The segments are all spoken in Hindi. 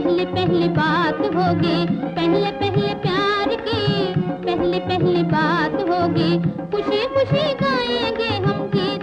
पहले पहले बात होगी, पहले पहले प्यार की, पहले पहले बात होगी। खुशी खुशी गाएँगे हम गीत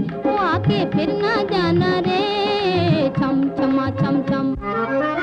चमा चम चम।